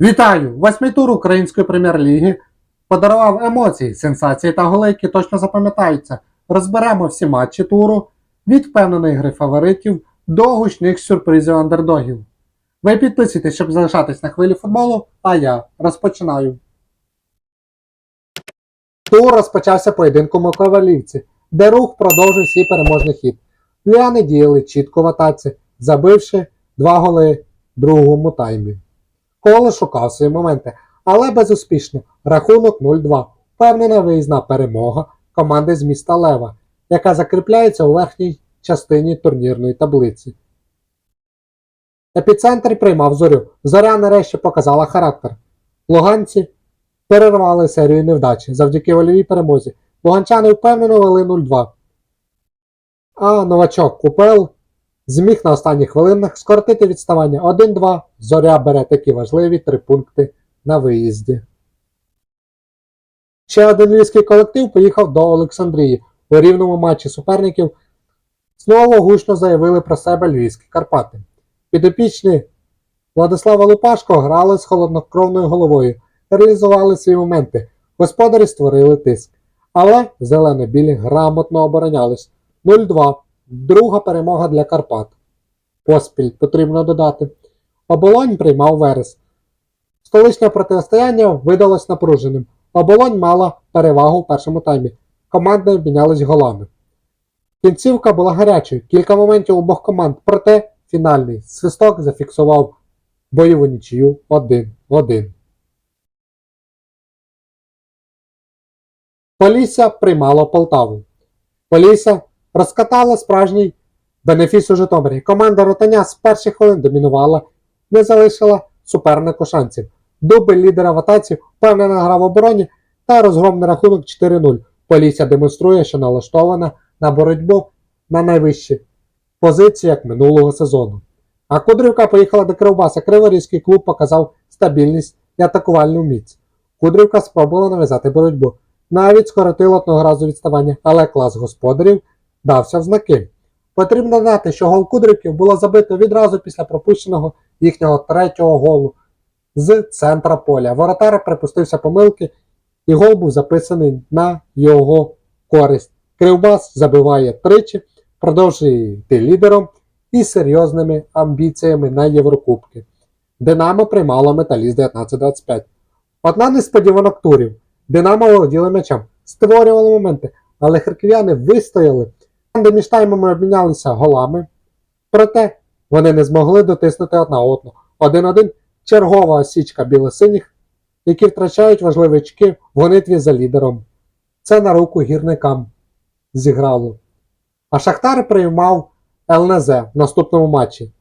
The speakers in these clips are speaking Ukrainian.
Вітаю! Восьмий тур Української прем'єр-ліги подарував емоції, сенсації та голи, які точно запам'ятаються. Розберемо всі матчі туру від впевненої гри фаворитів до гучних сюрпризів андердогів. Ви підписуйтесь, щоб залишатись на хвилі футболу, а я розпочинаю. Тур розпочався поєдинком у Ковалівці, де рух продовжив свій переможний хід. Ліани діяли чітко в атаці, забивши два голи в другому таймі. Коло шукав свої моменти, але безуспішно. Рахунок 0-2. Впевнена виїзна перемога команди з міста Лева, яка закріпляється у верхній частині турнірної таблиці. Епіцентр приймав зорю. Зоря нарешті показала характер. Луганці перервали серію невдачі завдяки вольовій перемозі. Луганчани впевнено вели 0-2. А новачок Купел зміг на останніх хвилинах скоротити відставання 1-2. Зоря бере такі важливі три пункти на виїзді. Ще один львівський колектив поїхав до Олександрії. У рівному матчі суперників знову гучно заявили про себе львівські Карпати. Підопічні Владислава Лупашко грали з холоднокровною головою, реалізували свої моменти. Господарі створили тиск. Але зелено-білі грамотно оборонялись. 0-2. Друга перемога для Карпат. Поспіль потрібно додати. Оболонь приймав Верес. Столичне протистояння видалось напруженим. Оболонь мала перевагу в першому таймі. Команди обмінялись голами. Кінцівка була гарячою, кілька моментів обох команд, проте фінальний свисток зафіксував бойову нічию 1-1. Полісся приймало Полтаву. Полісся розкатала справжній бенефіс у Житомирі. Команда Ротаня з перших хвилин домінувала, не залишила супернику шансів. Дубль лідера в атаці, впевнена гра в обороні та розгромний рахунок 4-0. Полісся демонструє, що налаштована на боротьбу на найвищі позиції, як минулого сезону. А Кудрівка поїхала до Кривбаса. Криворізький клуб показав стабільність і атакувальну міць. Кудрівка спробувала нав'язати боротьбу. Навіть скоротила одного разу відставання, але клас господарів дався в знаки. Потрібно додати, що гол Кудрівків було забито відразу після пропущеного їхнього третього голу з центра поля. Воротар припустився помилки, і гол був записаний на його користь. Кривбас забиває тричі, продовжує йти лідером і серйозними амбіціями на Єврокубки. Динамо приймало металіст 19-25. Одна несподіванок турів. Динамо володіли м'ячем, створювали моменти, але харків'яни вистояли. Команди між таймами обмінялися голами, проте вони не змогли дотиснути одна одну. 1-1 чергова осічка білосиніх, які втрачають важливі очки в гонитві за лідером. Це на руку гірникам зіграло. А Шахтар приймав ЛНЗ в наступному матчі.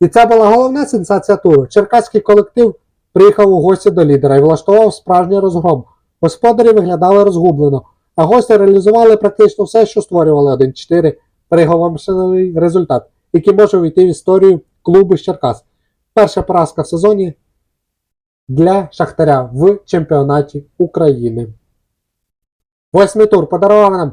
І це була головна сенсація туру. Черкаський колектив приїхав у гості до лідера і влаштував справжній розгром. Господарі виглядали розгублено, а гості реалізували практично все, що створювали 1-4 приголомшений результат, який може увійти в історію клубу з Черкас. Перша поразка в сезоні для Шахтаря в чемпіонаті України. Восьмий тур подарував нам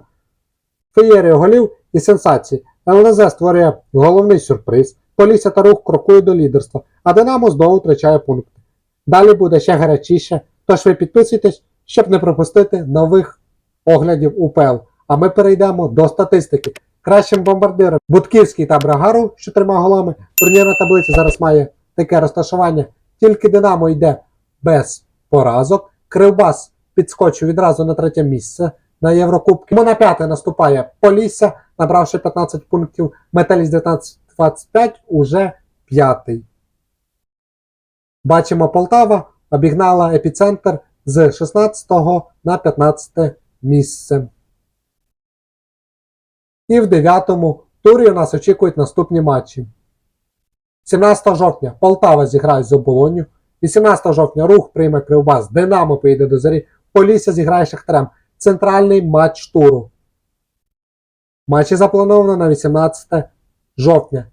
феєрію голів і сенсації. ЛНЗ створює головний сюрприз. Полісся та рух крокує до лідерства, а Динамо знову втрачає пункти. Далі буде ще гарячіше, тож ви підписуйтесь, щоб не пропустити нових оглядів УПЛ. А ми перейдемо до статистики. Кращим бомбардиром Будківський та Брагару з чотирма голами. Турнірна таблиця зараз має таке розташування. Тільки Динамо йде без поразок. Кривбас підскочив відразу на третє місце на Єврокубки. Тому на п'яте наступає Полісся, набравши 15 пунктів. Металіст 19-25 уже п'ятий. Бачимо, Полтава обігнала епіцентр з 16 на 15 місце. І в дев'ятому турі у нас очікують наступні матчі. 17 жовтня Полтава зіграє з оболонню. 18 жовтня рух прийме Кривбас. Динамо поїде до зорі. Полісся зіграє Шахтарем. Центральний матч туру. Матчі заплановано на 18 жовтня.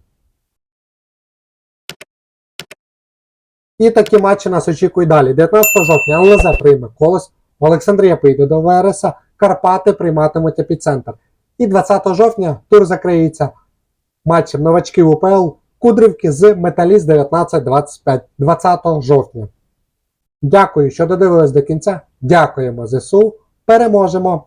І такі матчі нас очікують далі. 19 жовтня ЛНЗ прийме колос. Олександрія поїде до Вереса. Карпати прийматимуть епіцентр. І 20 жовтня тур закриється матчем новачків УПЛ Кудрівки з Металіст 19-25 20 жовтня. Дякую, що додивились до кінця. Дякуємо ЗСУ. Переможемо!